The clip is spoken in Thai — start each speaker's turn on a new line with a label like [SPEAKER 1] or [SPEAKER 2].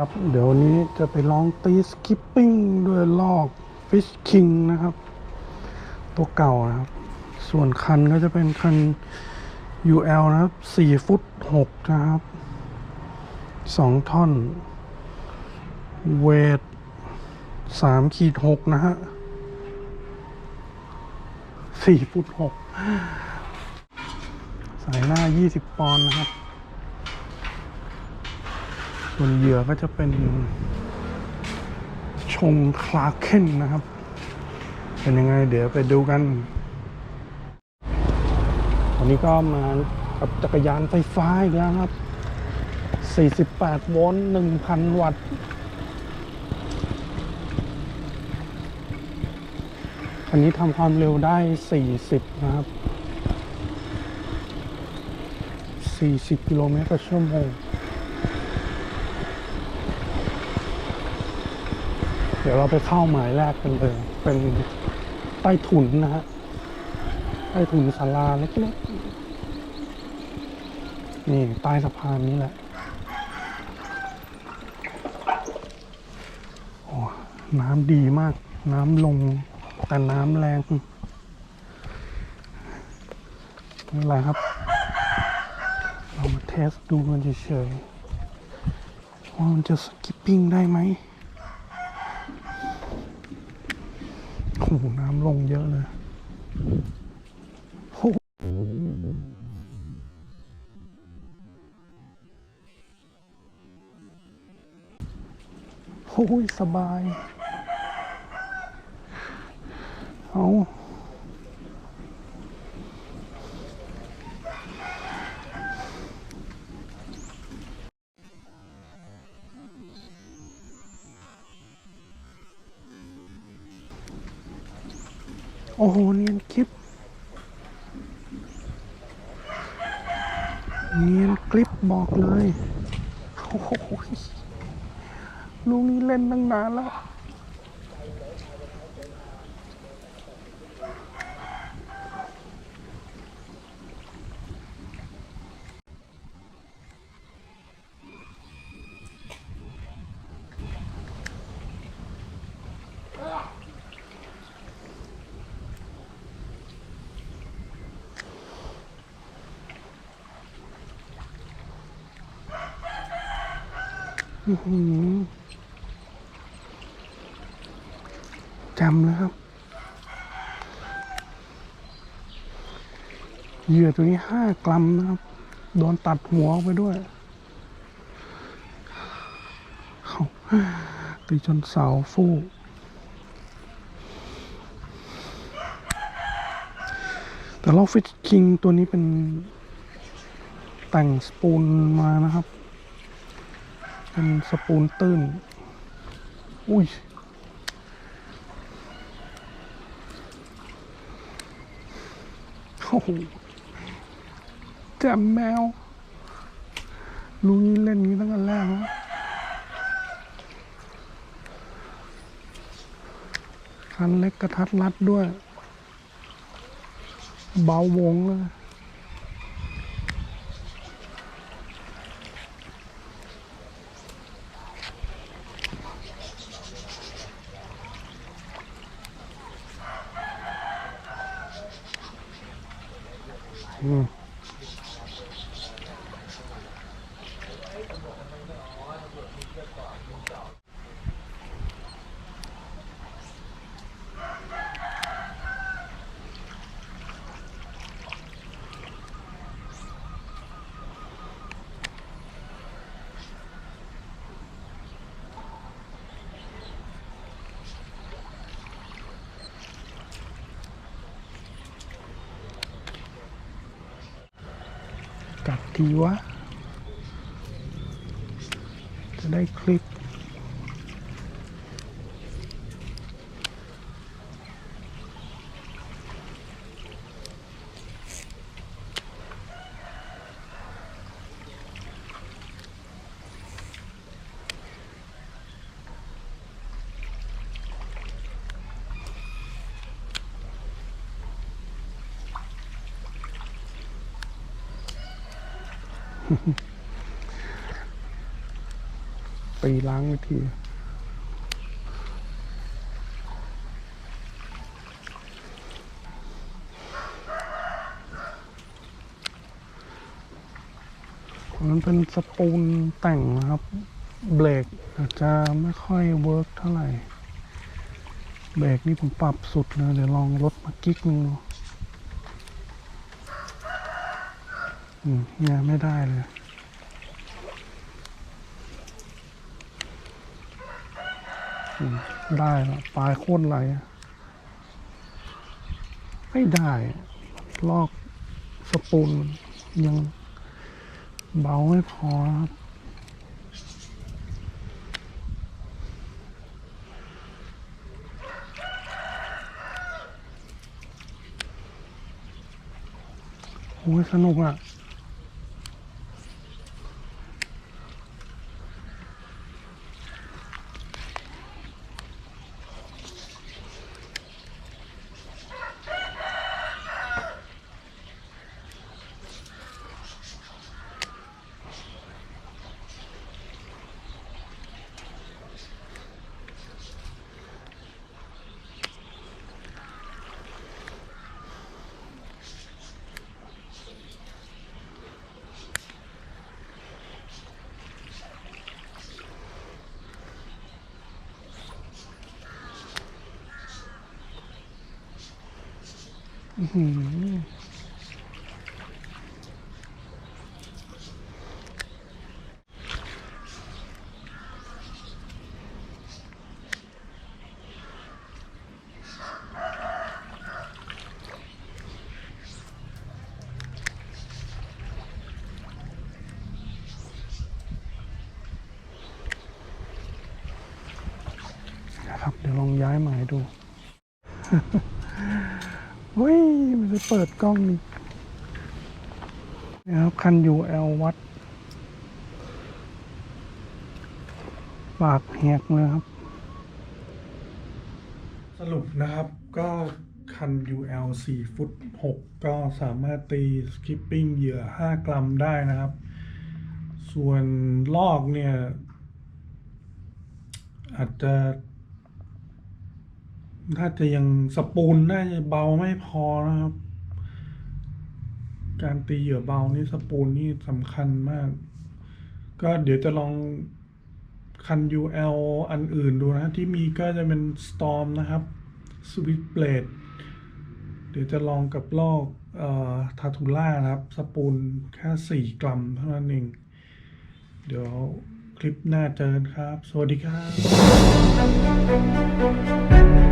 [SPEAKER 1] ครับเดี๋ยวนนี้จะไปลองตีสกิปปิ้งด้วยลอกฟิชคิงนะครับ ตัวเก่านะครับ ส่วนคันก็จะเป็นคัน UL นะครับ 4 ฟุต 6 นะครับ 2 ท่อน เวท3ขีด6นะฮะ 4 ฟุต 6 สายหน้า 20 ปอนด์นะครับ ส่วนเหยื่อก็จะเป็นชงคลาเคนนะครับ เป็นยังไงเดี๋ยวไปดูกัน วันนี้ก็มากับจักรยานไฟฟ้าอีกแล้วครับ 48 โวลต์ 1,000 วัตต์คันนี้ทำความเร็วได้ 40 นะครับ 40 กิโลเมตรต่อชั่วโมง เดี๋ยวเราไปเข้าหมายแรกกันเลย เป็นใต้ถุนนะฮะ ใต้ถุนศาลาเล็กๆนี่ใต้สะพานนี้แหละโอ้น้ำดีมาก น้ำลงแต่น้ำแรงไม่เป็นไรครับ เรามาเทสดูกันเฉยๆว่ามันจะสกิปปิ้งได้ไหม โอ้โหน้ำลงเยอะเลยโอ้โหโอ้ยสบาย เอา อ้โหเนียนคลิปเนียนคลิปบอกเลย โอ้โหลูกนี้เล่นตั้งนานแล้ว จำเลยครับ เหยื่อตัวนี้ห้ากรัมนะครับ โดนตัดหัวออกไปด้วยเอาตีจนเสาฟูกแต่ลอกฟิชคิงตัวนี้เป็นแต่งสปูนมานะครับ เป็นสปูนตื้น อุ้ย โอ้โหแจมแมวลุงนี่เล่นนี้ตั้งแต่แรกแล้วคันเล็กกระทัดรัดด้วย เบาวงเลย อืม กัดทีวะ จะได้คลิป ตีล้างวิธีมันเป็นสปูนแต่งนะครับ เบรกอาจจะไม่ค่อยเวิร์กเท่าไหร่ เบรกนี่ผมปรับสุดนะ เดี๋ยวลองลดมากิ๊กนึงดูอืม เนี่ยไม่ได้เลยได้ละปลายโคตรไหลไม่ได้ ลอกสปูนยังเบาไม่พอครับโอ้ยสนุกอะ ครับเดี๋ยวลองย้ายใหม่ดู เฮ้ยมันจะเปิดกล้องนี่นะครับ คัน UL วัด ปากแหกเลยครับ สรุปนะครับก็คัน UL 4ฟุต6 ก็สามารถตีสกิปปิ้งเหยื่อ 5 กรัมได้นะครับ ส่วนลอกเนี่ย อาจจะ ถ้าจะยังสปูนน่าจะเบาไม่พอนะครับ การตีเหยื่อเบานี่สปูนนี่สำคัญมาก ก็เดี๋ยวจะลองคัน UL อันอื่นดูนะ ที่มีก็จะเป็น Storm นะครับ Swift Blade เดี๋ยวจะลองกับลอกอ่อทาทูล่านะครับ สปูนแค่ 4 กรัมเท่านั้นเอง เดี๋ยวคลิปหน้าเจอกันครับ สวัสดีครับ